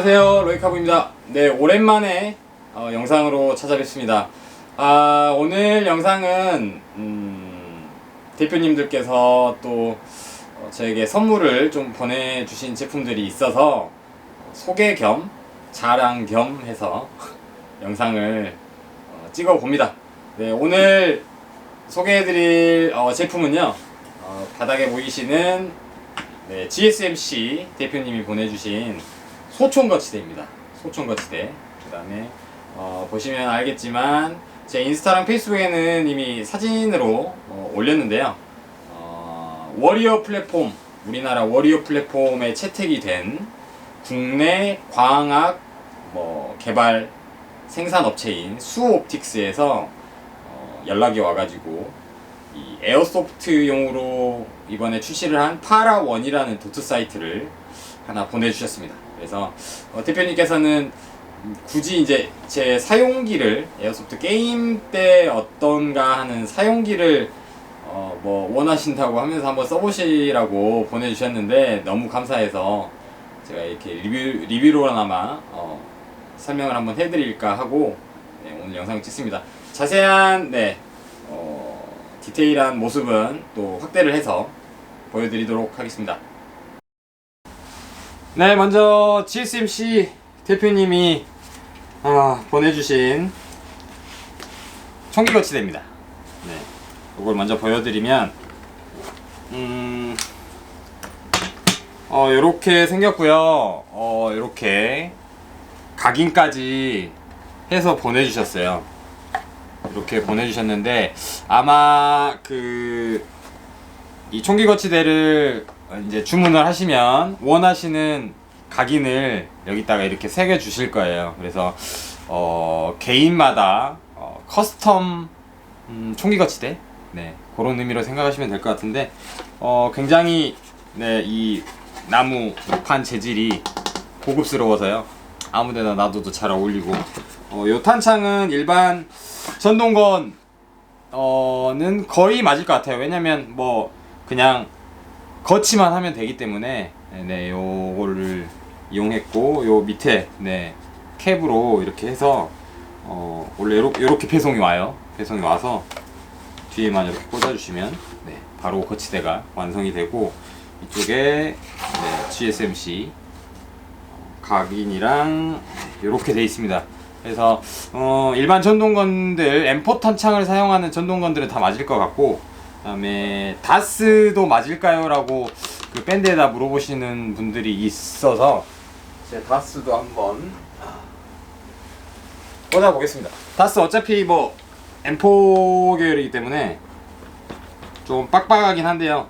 안녕하세요. 로이카부입니다. 네 오랜만에 어, 영상으로 찾아뵙습니다. 아 오늘 영상은 음, 대표님들께서 또 어, 저에게 선물을 좀 보내주신 제품들이 있어서 소개 겸 자랑 겸 해서 영상을 어, 찍어 봅니다. 네 오늘 소개해드릴 어, 제품은요 어, 바닥에 보이시는 네, GSMC 대표님이 보내주신 소총 거치대입니다. 소총 거치대. 그 다음에 어, 보시면 알겠지만 제 인스타랑 페이스북에는 이미 사진으로 어, 올렸는데요. 어, 워리어 플랫폼, 우리나라 워리어 플랫폼에 채택이 된 국내 광학 뭐 개발 생산 업체인 수옵틱스에서 어, 연락이 와가지고 이 에어소프트용으로 이번에 출시를 한 파라원이라는 도트 사이트를 하나 보내주셨습니다. 그래서 어, 대표님께서는 굳이 이제 제 사용기를 에어소프트 게임 때 어떤가 하는 사용기를 어, 뭐 원하신다고 하면서 한번 써보시라고 보내주셨는데 너무 감사해서 제가 이렇게 리뷰 리뷰로나마 어, 설명을 한번 해드릴까 하고 네, 오늘 영상을 찍습니다. 자세한 네 어, 디테일한 모습은 또 확대를 해서 보여드리도록 하겠습니다. 네, 먼저 GSMC 대표님이 아, 보내주신 총기 거치대입니다. 네, 이걸 먼저 보여드리면 음, 어, 요렇게 생겼고요. 어, 요렇게 각인까지 해서 보내주셨어요. 이렇게 보내주셨는데 아마 그 이 총기 거치대를 이제 주문을 하시면 원하시는 각인을 여기다가 이렇게 새겨 주실 거예요. 그래서 어 개인마다 어 커스텀 음 총기 거치대 네 그런 의미로 생각하시면 될 것 같은데 어 굉장히 네 이 나무 판 재질이 고급스러워서요. 아무데나 놔둬도 잘 어울리고 어, 요 탄창은 일반 전동건 어는 거의 맞을 것 같아요. 왜냐면 뭐 그냥 거치만 하면 되기 때문에 네, 네 요거를 이용했고 요 밑에 네 캡으로 이렇게 해서 어 원래 요렇게 배송이 와요. 배송이 와서 뒤에만 이렇게 꽂아주시면 네 바로 거치대가 완성이 되고 이쪽에 네, GSMC 각인이랑 이렇게 돼 있습니다. 그래서 어, 일반 전동건들 M4 탄창을 사용하는 전동건들은 다 맞을 것 같고 그다음에 다스도 맞을까요?라고 그 밴드에다 물어보시는 분들이 있어서 제 다스도 한번 꽂아 보겠습니다. 다스 어차피 뭐 M4 계열이기 때문에 좀 빡빡하긴 한데요.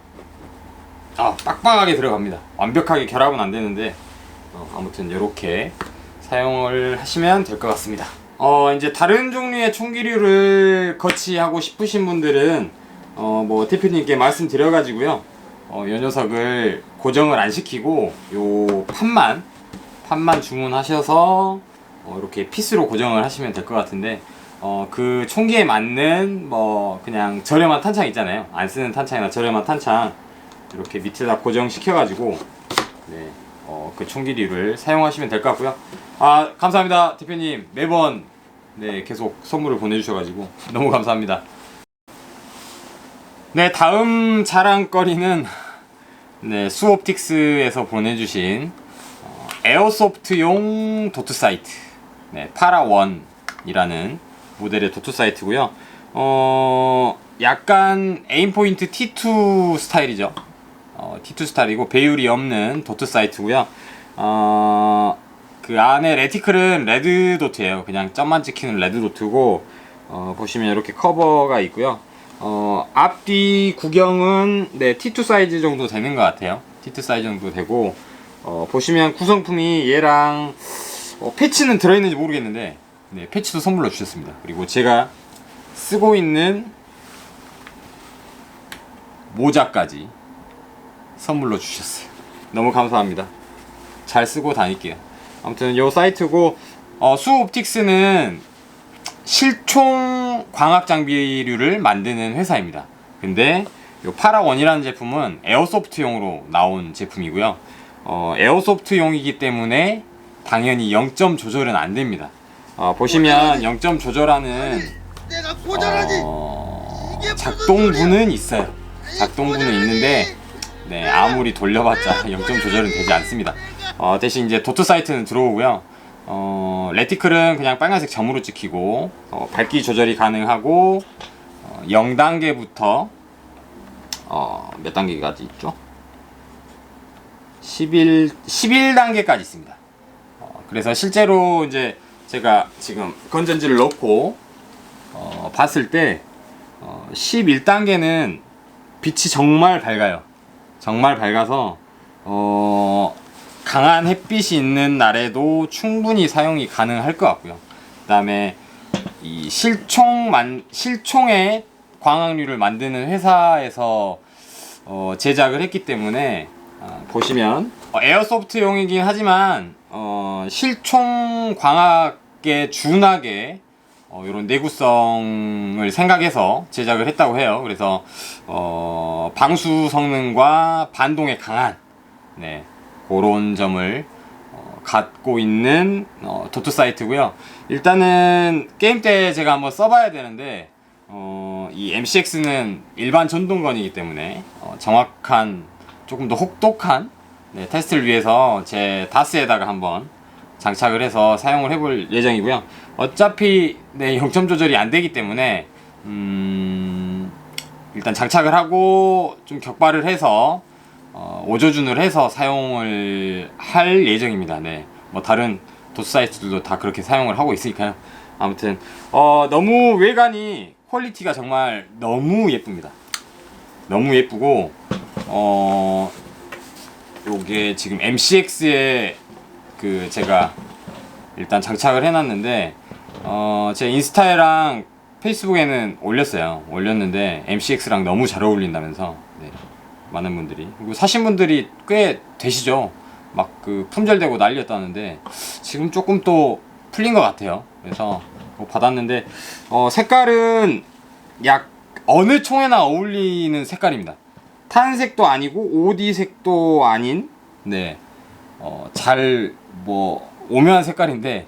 아 빡빡하게 들어갑니다. 완벽하게 결합은 안 되는데 어, 아무튼 이렇게 사용을 하시면 될 것 같습니다. 어 이제 다른 종류의 총기류를 거치하고 싶으신 분들은 어 뭐 대표님께 말씀드려가지고요. 어 요 녀석을 고정을 안 시키고 요 판만 판만 주문하셔서 어, 이렇게 피스로 고정을 하시면 될 것 같은데 어 그 총기에 맞는 뭐 그냥 저렴한 탄창 있잖아요. 안 쓰는 탄창이나 저렴한 탄창 이렇게 밑에다 고정시켜가지고 네. 어, 그 총기류를 사용하시면 될 것 같고요. 아, 감사합니다. 대표님. 매번 네, 계속 선물을 보내주셔가지고 너무 감사합니다. 네, 다음 자랑거리는 네, 수옵틱스에서 보내주신 어, 에어소프트용 도트 사이트 네, 파라원이라는 모델의 도트 사이트고요. 어, 약간 에임포인트 T2 스타일이죠. 어, T2 스타일이고 배율이 없는 도트 사이트고요. 어, 그 안에 레티클은 레드 도트예요. 그냥 점만 찍히는 레드 도트고 어, 보시면 이렇게 커버가 있고요. 어, 앞뒤 구경은 네, T2 사이즈 정도 되는 것 같아요. T2 사이즈 정도 되고 어, 보시면 구성품이 얘랑 어, 패치는 들어있는지 모르겠는데 네, 패치도 선물로 주셨습니다. 그리고 제가 쓰고 있는 모자까지 선물로 주셨어요. 너무 감사합니다. 잘 쓰고 다닐게요. 아무튼 요 사이트고 어, 수옵틱스는 실총 광학 장비류를 만드는 회사입니다. 근데 요 파라원이라는 제품은 에어소프트용으로 나온 제품이고요. 어, 에어소프트용이기 때문에 당연히 0점 조절은 안 됩니다. 어, 보시면 0점 조절하는 어, 작동부는 있어요. 작동부는 있는데 네, 아무리 돌려봤자 0점 조절은 되지 않습니다. 어, 대신 이제 도트 사이트는 들어오고요. 어, 레티클은 그냥 빨간색 점으로 찍히고 어, 밝기 조절이 가능하고 어, 0단계부터 어, 몇 단계까지 있죠? 11 11단계까지 있습니다. 어, 그래서 실제로 이제 제가 지금 건전지를 넣고 어, 봤을 때 어, 11단계는 빛이 정말 밝아요. 정말 밝아서 어, 강한 햇빛이 있는 날에도 충분히 사용이 가능할 것 같고요. 그다음에 이 실총만 실총의 광학류를 만드는 회사에서 어, 제작을 했기 때문에 어, 보시면 어, 에어소프트용이긴 하지만 어, 실총 광학에 준하게 어, 이런 내구성을 생각해서 제작을 했다고 해요. 그래서 어, 방수 성능과 반동에 강한 네, 그런 점을 어, 갖고 있는 어, 도트 사이트고요. 일단은 게임 때 제가 한번 써봐야 되는데 어, 이 MCX는 일반 전동건이기 때문에 어, 정확한 조금 더 혹독한 네, 테스트를 위해서 제 다스에다가 한번 장착을 해서 사용을 해볼 예정이고요. 어차피 네, 0점 조절이 안 되기 때문에 음, 일단 장착을 하고 좀 격발을 해서 어, 오조준을 해서 사용을 할 예정입니다. 네, 뭐 다른 도스 사이트들도 다 그렇게 사용을 하고 있으니까요. 아무튼 어, 너무 외관이 퀄리티가 정말 너무 예쁩니다. 너무 예쁘고 어 요게 지금 MCX에 그 제가 일단 장착을 해놨는데 어제 인스타랑 페이스북에는 올렸어요. 올렸는데 MCX랑 너무 잘 어울린다면서 네, 많은 분들이 그리고 사신 분들이 꽤 되시죠. 막 그 품절되고 난리였다는데 지금 조금 또 풀린 것 같아요. 그래서 뭐 받았는데 어 색깔은 약 어느 총에나 어울리는 색깔입니다. 탄색도 아니고 오디색도 아닌 네. 어, 잘뭐 오묘한 색깔인데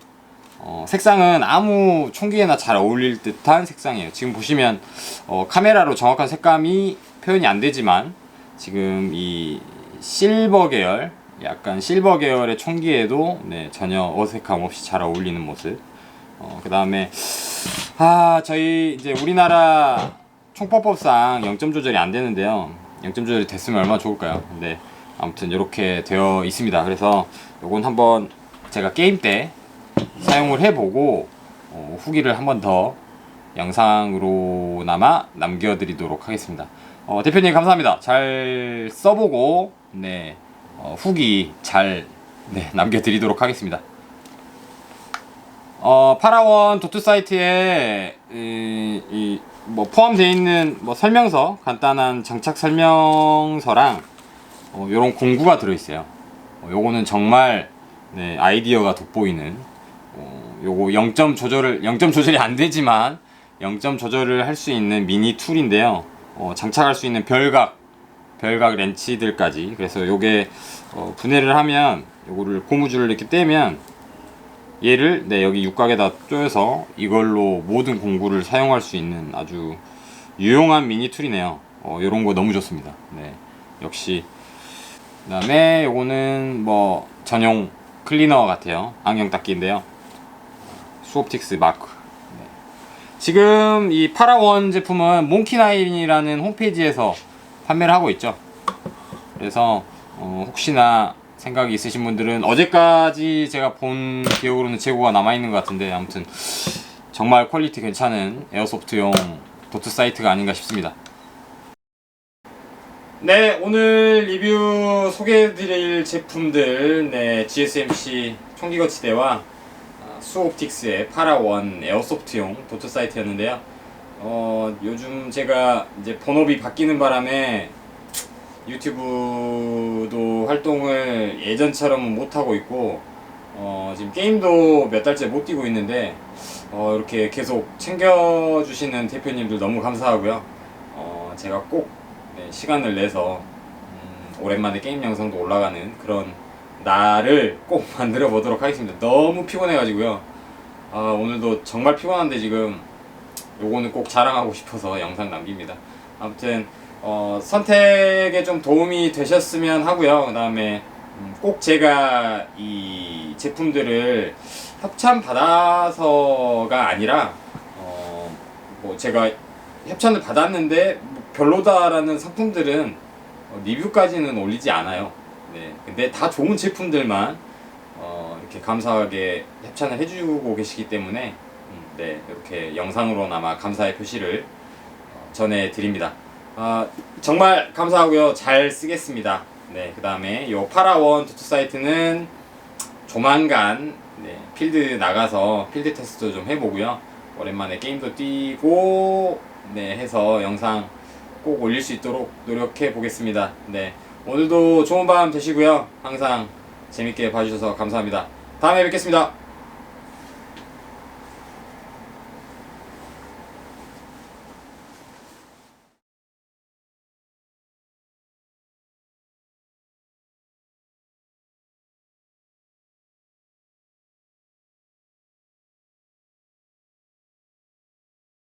어, 색상은 아무 총기에나 잘 어울릴 듯한 색상이에요. 지금 보시면 어, 카메라로 정확한 색감이 표현이 안 되지만 지금 이 실버 계열 약간 실버 계열의 총기에도 네, 전혀 어색함 없이 잘 어울리는 모습. 어, 그 다음에 아 저희 이제 우리나라 총법법상 0점 조절이 안 되는데요. 0점 조절이 됐으면 얼마나 좋을까요? 근데 아무튼 이렇게 되어 있습니다. 그래서 요건 한번 제가 게임 때 사용을 해보고 어, 후기를 한번 더 영상으로나마 남겨드리도록 하겠습니다. 어, 대표님 감사합니다. 잘 써보고 네 어, 후기 잘 네, 남겨드리도록 하겠습니다. 어, 파라원 도트 사이트에 이, 이, 뭐 포함되어 있는 뭐 설명서 간단한 장착 설명서랑 어, 요런 공구가 들어있어요. 어, 요거는 정말 네, 아이디어가 돋보이는 어, 요거 0점 조절을 0점 조절이 안 되지만 0점 조절을 할 수 있는 미니 툴인데요. 어, 장착할 수 있는 별각 별각 렌치들까지 그래서 요게 어, 분해를 하면 요거를 고무줄을 이렇게 떼면 얘를 네, 여기 육각에다 쪼여서 이걸로 모든 공구를 사용할 수 있는 아주 유용한 미니 툴이네요. 어, 요런 거 너무 좋습니다. 네. 역시 그 다음에 요거는 뭐 전용 클리너 같아요. 안경 닦기인데요. 수옵틱스 마크. 네. 지금 이 파라원 제품은 몽키나인이라는 홈페이지에서 판매를 하고 있죠. 그래서 어, 혹시나 생각이 있으신 분들은 어제까지 제가 본 기억으로는 재고가 남아 있는 것 같은데 아무튼 정말 퀄리티 괜찮은 에어소프트용 도트 사이트가 아닌가 싶습니다. 네, 오늘 리뷰 소개해드릴 제품들, 네, GSMC 총기 거치대와 아, 수옵틱스의 파라원 에어소프트용 도트 사이트였는데요. 어, 요즘 제가 이제 본업이 바뀌는 바람에 유튜브도 활동을 예전처럼은 못하고 있고, 어, 지금 게임도 몇 달째 못 뛰고 있는데, 어, 이렇게 계속 챙겨주시는 대표님들 너무 감사하고요. 어, 제가 꼭 네, 시간을 내서 음, 오랜만에 게임 영상도 올라가는 그런 날을 꼭 만들어 보도록 하겠습니다. 너무 피곤해가지고요. 아, 오늘도 정말 피곤한데 지금 요거는 꼭 자랑하고 싶어서 영상 남깁니다. 아무튼 어, 선택에 좀 도움이 되셨으면 하고요. 그 다음에 꼭 제가 이 제품들을 협찬 받아서가 아니라 어, 뭐 제가 협찬을 받았는데 뭐 별로다라는 상품들은 어, 리뷰까지는 올리지 않아요. 네, 근데 다 좋은 제품들만 어, 이렇게 감사하게 협찬을 해주고 계시기 때문에 음, 네 이렇게 영상으로나마 감사의 표시를 어, 전해드립니다. 아, 정말 감사하고요. 잘 쓰겠습니다. 네, 그 다음에 요 파라원 투투 사이트는 조만간 네, 필드 나가서 필드 테스트 좀 해보고요. 오랜만에 게임도 뛰고 네, 해서 영상 꼭 올릴 수 있도록 노력해 보겠습니다. 네, 오늘도 좋은 밤 되시고요. 항상 재밌게 봐주셔서 감사합니다. 다음에 뵙겠습니다.